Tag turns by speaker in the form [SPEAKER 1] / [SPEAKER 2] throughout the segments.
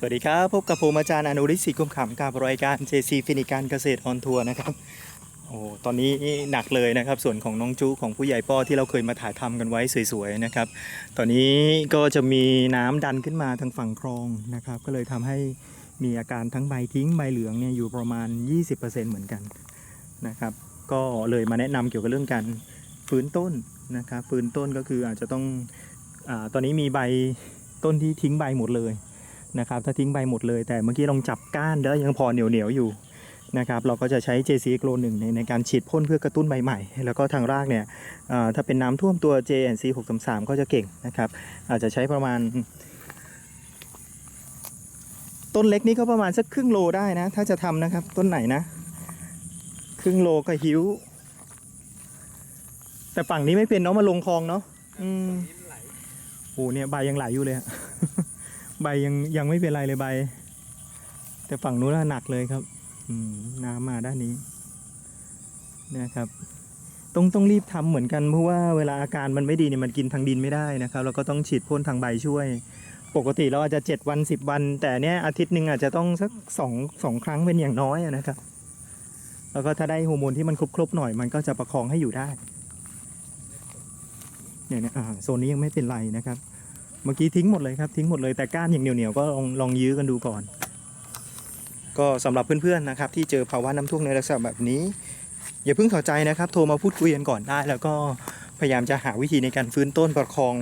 [SPEAKER 1] สวัสดีครับ พบกับผมอาจารย์อนุริศรีกุมขำกับรายการ JC ฟินิการเกษตรออนทัวร์นะครับโอ้ตอนนี้หนักเลยนะครับ ส่วนของน้องจุของผู้ใหญ่ป้อที่เราเคยมาถ่ายทำกันไว้สวยๆนะครับ ตอนนี้ก็จะมีน้ำดันขึ้นมาทางฝั่งคลองนะครับ ก็เลยทำให้มีอาการทั้งใบทิ้งใบเหลืองเนี่ยอยู่ประมาณ 20%เหมือนกันนะครับ ก็เลยมาแนะนำเกี่ยวกับเรื่องการฟื้นต้นนะครับฟื้นต้นก็คืออาจจะต้องอาตอนนี้มีใบต้นที่ทิ้งใบหมดเลย นะครับถ้าทิ้งใบหมดเลย แต่เมื่อกี้ลองจับก้านแล้วยังพอเหนียวเหนียวๆอยู่นะครับเราก็จะใช้ JC g l o 1ในในการฉีดพ่นเพื่อกระตุ้นใบใหม่ แล้วก็ทางรากเนี่ยถ้าเป็นน้ำท่วมตัว JNC 633ก็จะเก่งนะครับอาจจะใช้ประมาณ ต้นเล็กนี่ก็ประมาณสักครึ่งโลได้นะ ถ้าจะทำนะครับต้นไหนนะ ครึ่งโลก็หิว แต่ฝั่งนี้ไม่เป็นเนาะมาลงคลองเนาะอืมโอ้เนี่ยใบยังไหลอยู่เลยอะ ใบยังยังไม่เป็นไรเลยใบ แต่ฝั่งนู้นหนักเลยครับอืน้ำมาด้านนี้นะครับ ต้องต้องรีบทำเหมือนกันเพราะว่าเวลาอาการมันไม่ดีเนี่ยมันกินทางดินไม่ได้นะครับเราก็ต้องฉีดพ่นทางใบช่วย ปกติเราอาจจะเจ็ดวันสิบวัน แต่เนี้ยอาทิตย์หนึ่งอาจจะต้องสักสองสองครั้งเป็นอย่างน้อยนะครับ แล้วก็ถ้าได้ฮอร์โมนที่มันครบๆหน่อยมันก็จะประคองให้อยู่ได้เนี่ยนะโซนนี้ยังไม่เป็นไรนะครับ เมื่อกี้ทิ้งหมดเลยครับทิ้งหมดเลยแต่ก้านอย่างเหนียวๆก็ลองลองยื้อกันดูก่อน ก็สำหรับเพื่อนๆนะครับ ที่เจอภาวะน้ำท่วมในลักษณะแบบนี้ อย่าเพิ่งเข้าใจนะครับ โทรมาพูดคุยกันก่อนได้ แล้วก็พยายามจะหาวิธีในการฟื้นต้นประคอง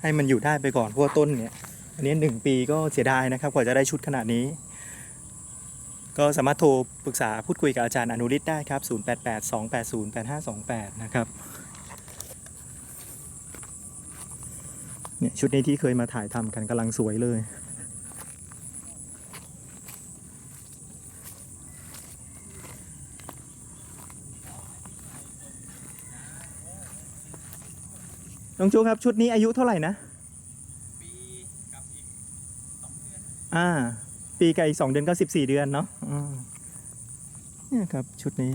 [SPEAKER 1] ให้มันอยู่ได้ไปก่อนเพราะว่าต้นเนี่ยอันนี้หนึ่งปีก็เสียดายนะครับกว่าจะได้ชุดขนาดนี้ ก็สามารถโทรปรึกษาพูดคุยกับอาจารย์อนุริศได้ครับ 0882808528 นะครับ เนี่ยชุดนี้ที่เคยมาถ่ายทำกันกำลังสวยเลย น้องจูครับชุดนี้อายุเท่าไหร่นะ
[SPEAKER 2] ปีกับอีกสองเดือน
[SPEAKER 1] อ่า ปีกับอีกสองเดือนก็สิบสี่เดือนเนาะเนี่ยครับชุดนี้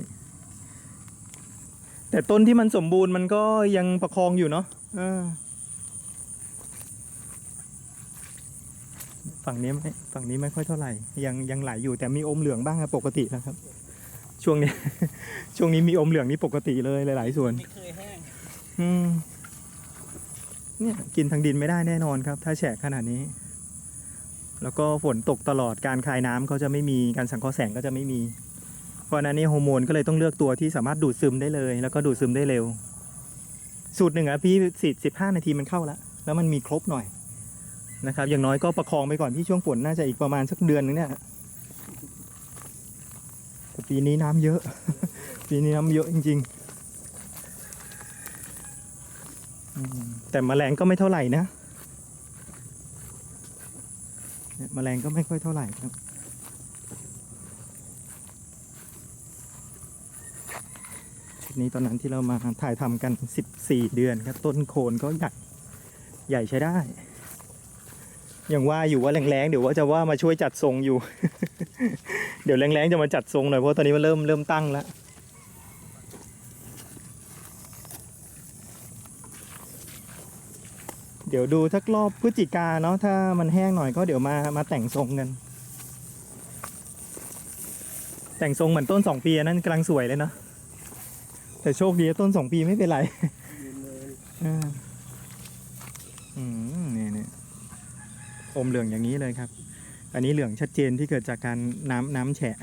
[SPEAKER 1] แต่ต้นที่มันสมบูรณ์มันก็ยังประคองอยู่เนาะอ่า ฝั่งนี้ไม่ฝั่งนี้ไม่ค่อยเท่าไหร่ ยังยังไหลอยู่แต่มีอมเหลืองบ้างครับปกตินะครับ ช่วงนี้ ช่วงนี้มีอมเหลืองนี่ปกติเลยหลาย ๆ ส่วน
[SPEAKER 2] ไม่เคยแห้ง
[SPEAKER 1] อืมเนี่ยกินทางดินไม่ได้แน่นอนครับ ถ้าแฉะขนาดนี้ แล้วก็ฝนตกตลอดการคายน้ำเขาจะไม่มีการสังเคราะห์แสงก็จะไม่มี เพราะฉะนั้นนี่ฮอร์โมนก็เลยต้องเลือกตัวที่สามารถดูดซึมได้เลย แล้วก็ดูดซึมได้เร็ว สูตรหนึ่งอะพี่สิสิบห้านาทีมันเข้าแล้วแล้วมันมีครบหน่อย นะครับอย่างน้อยก็ประคองไปก่อนที่ช่วงฝนน่าจะอีกประมาณสักเดือนนึงเนี่ยปีนี้น้ำเยอะ ปีนี้น้ำเยอะจริงๆแต่แมลงก็ไม่เท่าไหร่นะเนี่ยแมลงก็ไม่ค่อยเท่าไหร่ครับชุดนี้ตอนนั้นที่เรามาถ่ายทำกัน 14 เดือนครับ ต้นโคนก็ใหญ่ใหญ่ใช้ได้ ย่างว่าอยู่ว่าแรงๆเดี๋ยวว่าจะว่ามาช่วยจัดทรงอยู่ เดี๋ยวแรงๆจะมาจัดทรงหน่อยเพราะตอนนี้มันเริ่มเริ่มตั้งแล้วเดี๋ยวดูสักรอบพฤศจิกาเนาะถ้ามันแห้งหน่อยก็เดี๋ยวมามาแต่งทรงกัน แต่งทรงเหมือนต้นสองปีนั้นกำลังสวยเลยเนาะแต่โชคดีต้นสองปีไม่เป็นไร
[SPEAKER 2] ยืนเลย
[SPEAKER 1] อ่าอืมนี่นี่ อมเหลืองอย่างนี้เลยครับ อันนี้เหลืองชัดเจนที่เกิดจากการน้ำน้ำแฉะ